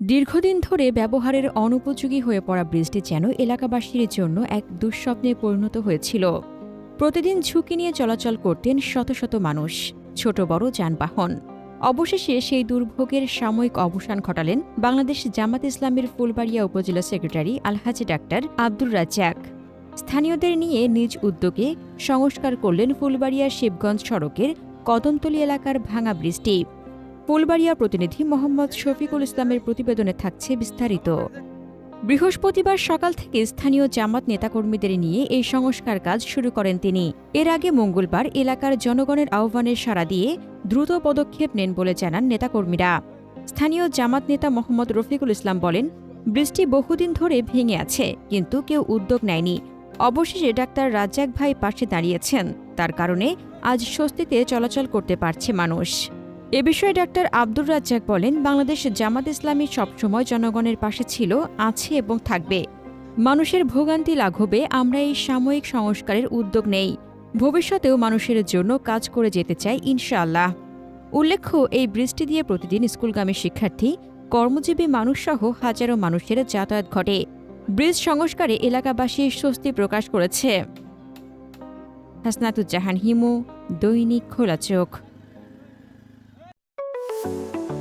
দীর্ঘদিন ধরে ব্যবহারের অনুপযোগী হয়ে পড়া ব্রিজটি যেন এলাকাবাসীর জন্য এক দুঃস্বপ্নে পরিণত হয়েছিল। প্রতিদিন ঝুঁকি নিয়ে চলাচল করতেন শত শত মানুষ, ছোট বড় যানবাহন। অবশেষে সেই দুর্ভোগের সাময়িক অবসান ঘটালেন বাংলাদেশ জামাত ইসলামের Phulbaria upazila secretary Alhaji doctor Abdur Razzak. স্থানীয়দের নিয়ে নিজ উদ্যোগে সংস্কার করলেন ফুলবাড়িয়া শিবগঞ্জ সড়কের কদমতলী এলাকার ভাঙা ব্রিজটি। ফুলবাড়িয়া প্রতিনিধি মোহাম্মদ শফিকুল ইসলামের প্রতিবেদনে থাকছে বিস্তারিত। বৃহস্পতিবার সকাল থেকে স্থানীয় জামাত নেতাকর্মীদের নিয়ে এই সংস্কার কাজ শুরু করেন তিনি। এর আগে মঙ্গলবার এলাকার জনগণের আহ্বানের সাড়া দিয়ে দ্রুত পদক্ষেপ নেন বলে জানান নেতাকর্মীরা। স্থানীয় জামাত নেতা মোহাম্মদ রফিকুল ইসলাম বলেন, বৃষ্টি বহুদিন ধরে ভেঙে আছে, কিন্তু কেউ উদ্যোগ নেয়নি। অবশেষে ডাক্তার রাজ্জাক ভাই পাশে দাঁড়িয়েছেন। তার কারণে আজ স্বস্তিতে চলাচল করতে পারছে মানুষ। এ বিষয়ে ডাক্তার আব্দুর রাজ্জাক বলেন, বাংলাদেশ জামাত ইসলামী সবসময় জনগণের পাশে ছিল, আছে এবং থাকবে। মানুষের ভোগান্তি লাঘবে, আমরা এই সাময়িক সংস্কারের উদ্যোগ নেই। ভবিষ্যতেও মানুষের জন্য কাজ করে যেতে চাই, ইনশাআল্লাহ। উল্লেখ্য, এই বৃষ্টি দিয়ে প্রতিদিন স্কুলগামী শিক্ষার্থী, কর্মজীবী মানুষসহ হাজারো মানুষের যাতায়াত ঘটে। ব্রিজ সংস্কারে এলাকাবাসী স্বস্তি প্রকাশ করেছে। হাসনাতুজ্জাহান হিমু, দৈনিক খোলা চোখ।